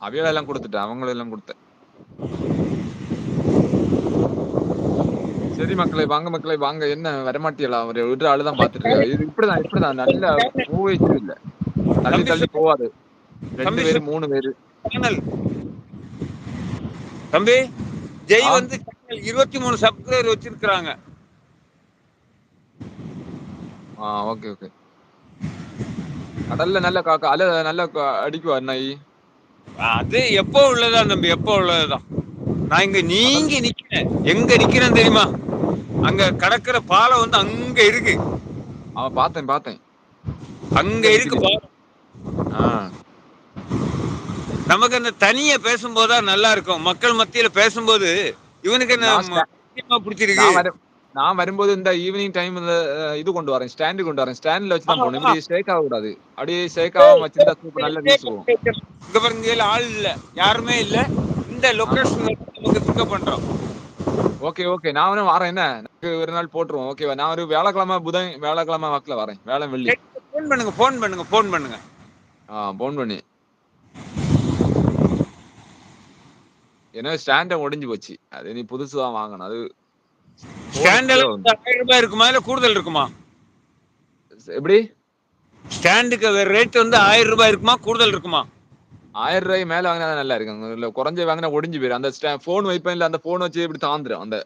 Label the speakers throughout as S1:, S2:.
S1: அவியல எல்லாம் கொடுத்துட்டேன் அவங்கள எல்லாம் கொடுத்தேன். சரி மக்களே வாங்க மக்களே வாங்க. என்ன வரமாட்டியலா? ஒரு விடுற ஆளுதான் பாத்துட்டு இருக்கா இது இப்படிதான் இப்படிதான். நல்ல மூவேச்சு இல்ல தள்ளி தள்ளி போவாது ரெண்டு பேரு மூணு பேரு.
S2: தம்பி ஜெய். வந்து இருபத்தி மூணு சப்ஸ்கிரைபர் வச்சிருக்காங்க
S1: ஆ ஓகே ஓகே. கடல்ல நல்ல காக்கா அல நல்ல கா- அடிக்குவா நாய்.
S2: அது எப்போ உள்ளதான் தம்பி எப்போ உள்ளதுதான். நான் இங்க நீங்க நிக்கிறேன். எங்க நிக்கிறேன் தெரியுமா? அங்க கடற்கர பாலம் வந்து அங்க இருக்கு.
S1: அவன் பார்த்தேன் பார்த்தேன்.
S2: அங்க இருக்கு பாலம் நமக்கு அந்த தனியா பேசும்போதுதான் நல்லா இருக்கும். மக்கள் மத்தியில பேசும்போது இவனுக்கு என்ன பிடிச்சிருக்கு?
S1: நான் வரும் நான் வரும்போது இந்த ஈவினிங் டைம் இந்த இது கொண்டு வரேன் ஸ்டாண்டு கொண்டு வரேன். ஸ்டாண்ட்ல வச்சு தான் போகணும். இப்படி ஷேக் ஆக கூடாது அப்படியே ஷேக் ஆகாம வச்சிருந்தா சூப்பர் நல்ல வியூஸ்
S2: இங்க பாருங்க ஆள் இல்ல. யாருமே இல்ல. இந்த லொகேஷன் நமக்கு பிக்கப் பண்றோம்.
S1: ஓகே ஓகே நான் வரேன் என்ன? ஒரு நாள் போட்டுருவோம். ஓகேவா நான் ஒரு வியாழக்கிழமை புதன் வியாழக்கிழமை வாக்குல வரேன். வேலை வெள்ளி.
S2: ஃபோன் பண்ணுங்க ஃபோன் பண்ணுங்க ஃபோன் பண்ணுங்க.
S1: ஆ போன் பண்ணி. ஏன்னா ஸ்டாண்ட ஒடிஞ்சு போச்சு. அது நீ புதுசு தான் வாங்கணும். அது
S2: ஸ்டாண்டில் ஆயிரம் ரூபாய் இருக்குமா? இல்ல கூடுதல் இருக்குமா?
S1: எப்படி?
S2: ஸ்டாண்டுக்கு ரேட் வந்து ஆயிரம் ரூபாய் இருக்குமா? கூடுதல் இருக்குமா?
S1: ஆயிரம் ரூபாய் மேல வாங்கினா நல்லா இருக்கும். இல்ல குறைஞ்ச வாங்கினா ஒடிஞ்சு போயிடும் அந்த போன் வைப்பேன். இல்ல அந்த போன் வச்சு இப்படி தாந்துரும். அந்த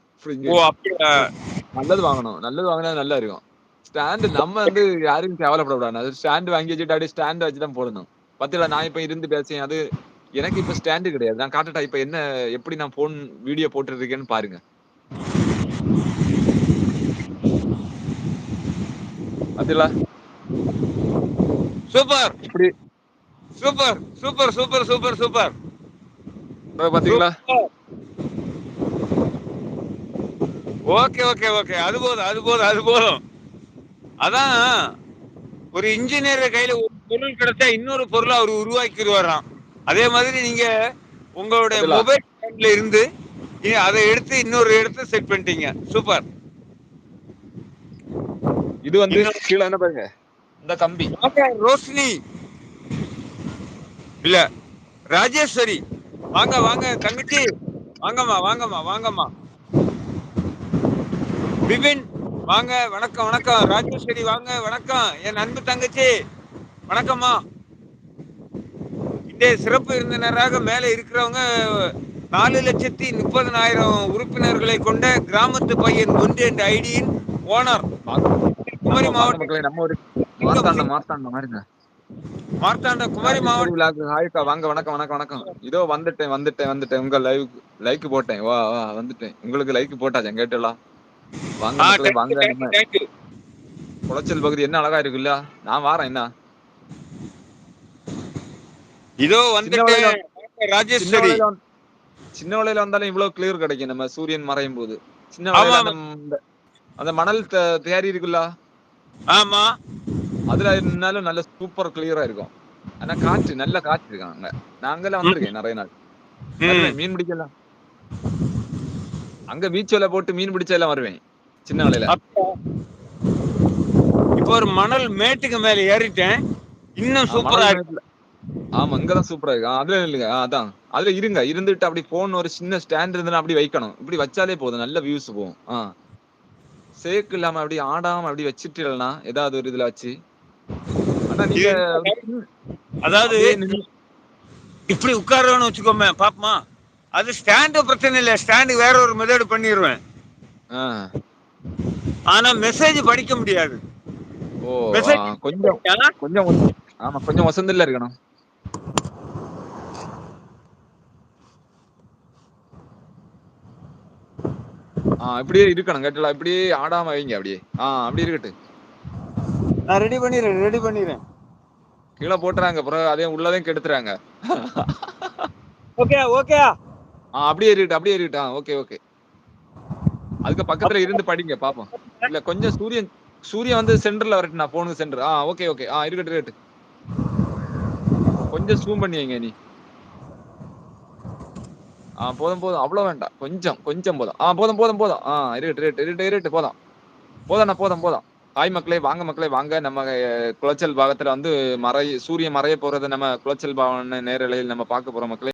S1: நல்லது வாங்கணும். நல்லது வாங்கினா நல்லா இருக்கும். ஸ்டாண்டு நம்ம வந்து யாருக்கும் கேவலப்படக்கூடாது. அது ஸ்டாண்டு வாங்கி வச்சுட்டு அப்படியே ஸ்டாண்ட் வச்சு தான் போடணும். பத்தில நான் இப்ப இருந்து பேசேன் அது எனக்கு இப்ப ஸ்டாண்டு கிடையாது. நான் காட்டட்டா இப்ப என்ன எப்படி நான் போன் வீடியோ போட்டு இருக்கேன்னு பாருங்க. பத்தில
S2: சூப்பர்.
S1: இப்படி.
S2: Super super super super super.
S1: பாத்தீங்களா?
S2: Okay okay okay. அது போதும் அது போதும் அது போதும். அதான் ஒரு இன்ஜினியர் கையில ஒரு பொருள் கிடைச்சா இன்னொரு பொருளை அவர் உருவாக்கிடுவாராம். அதே மாதிரி நீங்க உங்களுடைய மொபைல் ஃபோன்ல இருந்து அதை எடுத்து இன்னொரு இடத்த செட் பண்ணிட்டீங்க. சூப்பர்.
S1: இது வந்து கீழே என்ன பாருங்க? இந்த கம்பி.
S2: ரோஷினி. இல்ல ராஜேஸ்வரி. வாங்க வாங்க தங்கச்சி வாங்கம்மா வாங்கம்மா வாங்கம்மா. பிபின் வாங்க வணக்கம் வணக்கம். ராஜேஸ்வரி வாங்க வணக்கம். என் அன்பு தங்கச்சி வணக்கம்மா. இந்த சிறப்பு விருந்தினராக மேலே இருக்கிறவங்க நாலு லட்சத்தி முப்பதனாயிரம் உறுப்பினர்களை கொண்ட கிராமத்து பையன் ஒன்று என்ற ஐடியின் ஓனர். குமரி மாவட்டம்
S1: நம்ம ஒரு மார்த்தாண்ட மார்த்தாண்ட மாதிரிங்க
S2: மார்த்தாண்ட குமரி மாவட்டம்
S1: விழாக்கு ஹாய்க்கா வாங்க வணக்கம் வணக்கம் வணக்கம். இதோ வந்துட்டேன் வந்துட்டேன் வந்துட்டேன். உங்க லைவ் லைக் போட்டேன். வா வா வந்துட்டேன். உங்களுக்கு லைக் போட்டாச்சேன் கேட்டலாம் வாங்க மக்களே வாங்க. குளச்சல் பகுதி என்ன அழகா இருக்குல்ல? நான் வாரேன் என்ன?
S2: இதோ வந்துட்டேன் ராஜேஸ்வரி
S1: சின்ன வலையில வந்தாலும் இவ்வளவு கிளியர் கிடைக்கும். நம்ம சூரியன் மறையும் போது. சின்ன வலையில அந்த மணல் த- தேரி இருக்குல்ல?
S2: ஆமா.
S1: அதுல இருந்தாலும் நல்ல சூப்பர் கிளியரா இருக்கும். ஆனா காற்று நல்ல காற்று இருக்காங்க அங்கெல்லாம் வந்திருக்கேன் நிறைய நாள். மீன் பிடிக்கலாம். அங்க பீச் வலை போட்டு மீன் பிடிச்ச எல்லாம் வருவேன். சின்ன வலையில
S2: இப்போ ஒரு மணல் மேட்டுக்கு மேல ஏறிட்டேன். இன்னும் சூப்பரா இருக்கு.
S1: ஆமா இங்கதான் சூப்பரா இருக்கு ஆ, அதுல இல்லைங்க அதான். அதுல இருங்க இருந்துட்டு அப்படி போன் ஒரு சின்ன ஸ்டாண்ட் இருந்தா அப்படி வைக்கணும். இப்படி வச்சாலே போதும். நல்ல வியூஸ் போகும். ஆ. சேக்கு இல்லாம அப்படி ஆடாம அப்படி வச்சுட்டு இல்லைன்னா ஏதாவது ஒரு இதுல வச்சு. ஆனா நீங்க
S2: அதாவது இப்படி உட்காரணும்னு வச்சுக்கோமே பாப்பமா. அது ஸ்டாண்டு பிரச்சனை இல்ல. ஸ்டாண்டு வேற ஒரு மெத்தட் பண்ணிடுவேன் ஆனா மெசேஜ் படிக்க முடியாது.
S1: ஓ கொஞ்சம் கொஞ்சம் ஆமா கொஞ்சம் வசந்தில இருக்கணும். ஆ இப்படியே இருக்கணும் கேட்டலாம் இப்படியே ஆடாம வைங்க அப்படியே. ஆ அப்படி இருக்கட்டு
S2: நான் ரெடி பண்ணிடுறேன் ரெடி பண்ணிடுறேன்.
S1: கீழே போட்டுறாங்க அப்புறம் அதே உள்ளதையும் கெடுத்துறாங்க.
S2: Okay okay.
S1: ஆ அப்படியே இருக்கட்டும் அப்படியே இருக்கட்டும். Okay okay. அதுக்கு பக்கத்துல இருந்து படிங்க பாப்போம். இல்ல கொஞ்சம் சூரியன் சூரியன் வந்து சென்டர்ல வரட்டும் நான் போனுக்கு சென்டர் ஆ ஓகே ஓகே. ஆ இருக்கட்டும் இருக்கட்டும். கொஞ்சம் ஜூம் பண்ணி வைங்க நீ. ஆ போதும் போதும். அவ்வளவு வேண்டாம். கொஞ்சம் கொஞ்சம் போதும். ஆ போதும் போதும் போதும். ஆ இருட்டு இருட்டு இருட்டு இருட்டு போதும். போதும்ண்ணா போதும் போதும். ஹாய் மக்களே வாங்க மக்களே வாங்க. நம்ம குளச்சல் பாகத்துல வந்து மறை சூரிய மறைய போறதை நம்ம குளச்சல் பாவன நேரலையில் நம்ம பார்க்க போறோம் மக்களே.